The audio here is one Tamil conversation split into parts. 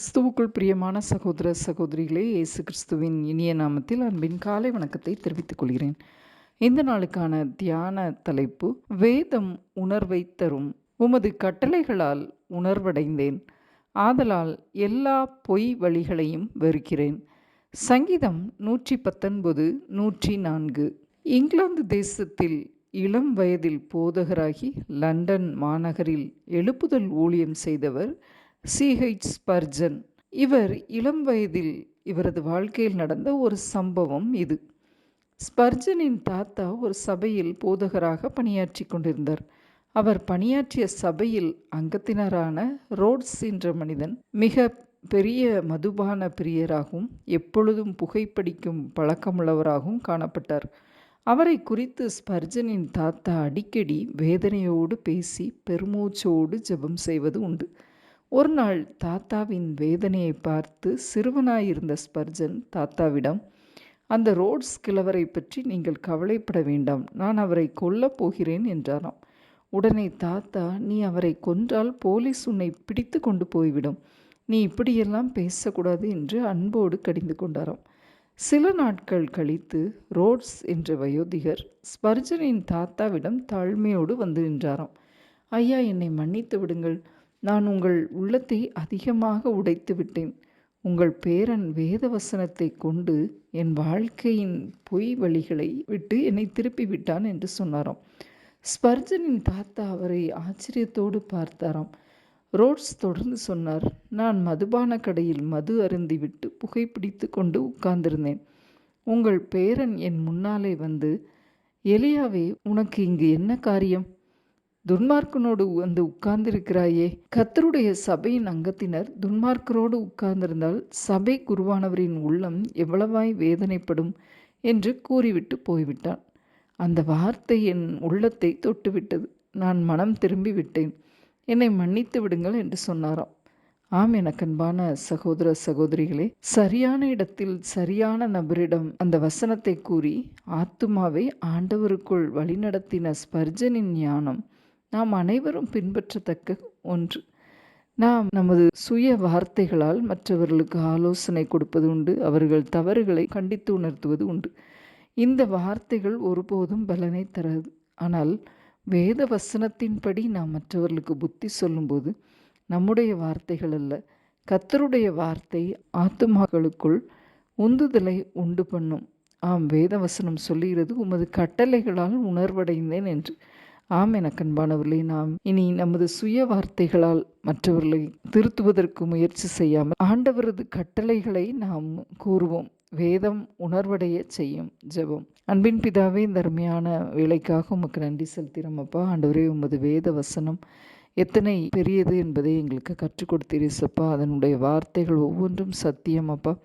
கிறிஸ்துவுக்குள் பிரியமான சகோதர சகோதரிகளே இயேசு கிறிஸ்துவின் இனிய நாமத்தில் அன்பின் காலை வணக்கத்தை தெரிவித்துக் கொள்கிறேன். இந்த நாளுக்கான தியான தலைப்பு வேதம் உணர்வை தரும். உமது கட்டளைகளால் உணர்வடைந்தேன். ஆதலால் எல்லா பொய் வழிகளையும் வெறுக்கிறேன். சங்கீதம் நூற்றி பத்தொன்பது நூற்றி நான்கு இங்கிலாந்து தேசத்தில் இளம் வயதில் போதகராகி லண்டன் மாநகரில் எழுப்புதல் ஊழியம் செய்தவர் சிஹெச் ஸ்பர்ஜன் இவர் இளம் வயதில் இவரது வாழ்க்கையில் நடந்த ஒரு சம்பவம் இது. ஸ்பர்ஜனின் தாத்தா ஒரு சபையில் போதகராக பணியாற்றி கொண்டிருந்தார். அவர் பணியாற்றிய சபையில் அங்கத்தினரான ரோட்ஸ் என்ற மனிதன் மிக பெரிய மதுபான பிரியராகவும் எப்பொழுதும் புகைப்பிடிக்கும் பழக்கமுள்ளவராகவும் காணப்பட்டார். அவரை குறித்து ஸ்பர்ஜனின் தாத்தா அடிக்கடி வேதனையோடு பேசி பெருமூச்சோடு ஜெபம் செய்வது உண்டு. ஒரு நாள் தாத்தாவின் வேதனையை பார்த்து சிறுவனாயிருந்த ஸ்பர்ஜன் தாத்தாவிடம் அந்த ரோட்ஸ் கிழவரை பற்றி நீங்கள் கவலைப்பட வேண்டாம் நான் அவரை கொல்லப் போகிறேன் என்றாராம். உடனே தாத்தா நீ அவரை கொன்றால் போலீஸ் உன்னை பிடித்து கொண்டு போய்விடும். நீ இப்படியெல்லாம் பேசக்கூடாது என்று அன்போடு கடிந்து கொண்டாராம். சில நாட்கள் கழித்து ரோட்ஸ் என்ற வயோதிகர் ஸ்பர்ஜனின் தாத்தாவிடம் தாழ்மையோடு வந்து நின்றாராம். ஐயா என்னை மன்னித்து விடுங்கள். நான் உங்கள் உள்ளத்தை அதிகமாக உடைத்து விட்டேன். உங்கள் பேரன் வேத வசனத்தை கொண்டு என் வாழ்க்கையின் பொய் வழிகளை விட்டு என்னை திருப்பி விட்டான் என்று சொன்னாராம். ஸ்பர்ஜனின் தாத்தா அவரை ஆச்சரியத்தோடு பார்த்தாராம். ரோட்ஸ் தொடர்ந்து சொன்னார் நான் மதுபான கடையில் மது அருந்திவிட்டு புகைப்பிடித்து கொண்டு உட்கார்ந்திருந்தேன். உங்கள் பேரன் என் முன்னாலே வந்து எலியாவே உனக்கு இங்கு என்ன காரியம்? துன்மார்க்கனோடு வந்து உட்கார்ந்திருக்கிறாயே. கத்தருடைய சபையின் அங்கத்தினர் துன்மார்க்கரோடு உட்கார்ந்திருந்தால் சபை குருவானவரின் உள்ளம் எவ்வளவாய் வேதனைப்படும் என்று கூறிவிட்டு போய்விட்டான். அந்த வார்த்தை என் உள்ளத்தை தொட்டுவிட்டது. நான் மனம் திரும்பி விட்டேன் என்னை மன்னித்து விடுங்கள் என்று சொன்னாராம். ஆம் எனக்கன்பான சகோதர சகோதரிகளே சரியான இடத்தில் சரியான நபரிடம் அந்த வசனத்தை கூறி ஆத்துமாவை ஆண்டவருக்குள் வழிநடத்தின ஸ்பர்ஜனின் ஞானம் நாம் அனைவரும் பின்பற்றத்தக்க ஒன்று. நாம் நமது சுய வார்த்தைகளால் மற்றவர்களுக்கு ஆலோசனை கொடுப்பது உண்டு அவர்கள் தவறுகளை கண்டித்து உணர்த்துவது உண்டு. இந்த வார்த்தைகள் ஒருபோதும் பலனை தராது. ஆனால் வேத வசனத்தின்படி நாம் மற்றவர்களுக்கு புத்தி சொல்லும்போது நம்முடைய வார்த்தைகள் அல்ல கத்தருடைய வார்த்தை ஆத்துமாக்களுக்குள் உந்துதலை உண்டு பண்ணும். ஆம் வேத வசனம் சொல்லுகிறது உமது கட்டளைகளால் உணர்வடைந்தேன் என்று. ஆம் என கண்பானவர்களே நாம் இனி நமது சுய வார்த்தைகளால் மற்றவர்களை திருத்துவதற்கு முயற்சி செய்யாமல் ஆண்டவரது கட்டளைகளை நாம் கூறுவோம். வேதம் உணர்வடைய செய்யும் ஜெபம். அன்பின் பிதாவே இந்த அருமையான வேலைக்காக உமக்கு நன்றி செலுத்திறோம் அப்பா. ஆண்டவரே உமது வேத வசனம் எத்தனை பெரியது என்பதை எங்களுக்கு கற்றுக் கொடுத்தீரிசப்பா அதனுடைய வார்த்தைகள் ஒவ்வொன்றும் சத்தியம் அப்பா.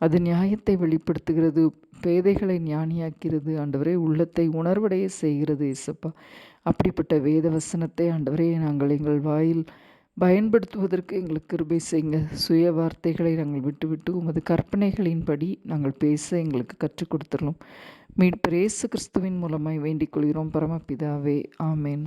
அது நியாயத்தை வெளிப்படுத்துகிறது பேதைகளை ஞானியாக்கிறது ஆண்டவரே உள்ளத்தை உணர்வடைய செய்கிறது இசப்பா அப்படிப்பட்ட வேத வசனத்தை ஆண்டவரே நாங்கள் எங்கள் வாயில் பயன்படுத்துவதற்கு எங்களுக்கு கிருபை செய்யுங்க. சுய வார்த்தைகளை நாங்கள் விட்டுவிட்டு உமது கற்பனைகளின்படி நாங்கள் பேச எங்களுக்கு கற்றுக் கொடுத்துடலாம் மீட்பர் இயேசு கிறிஸ்துவின் மூலமாய் வேண்டிக் கொள்கிறோம். பரமபிதாவே ஆமேன்.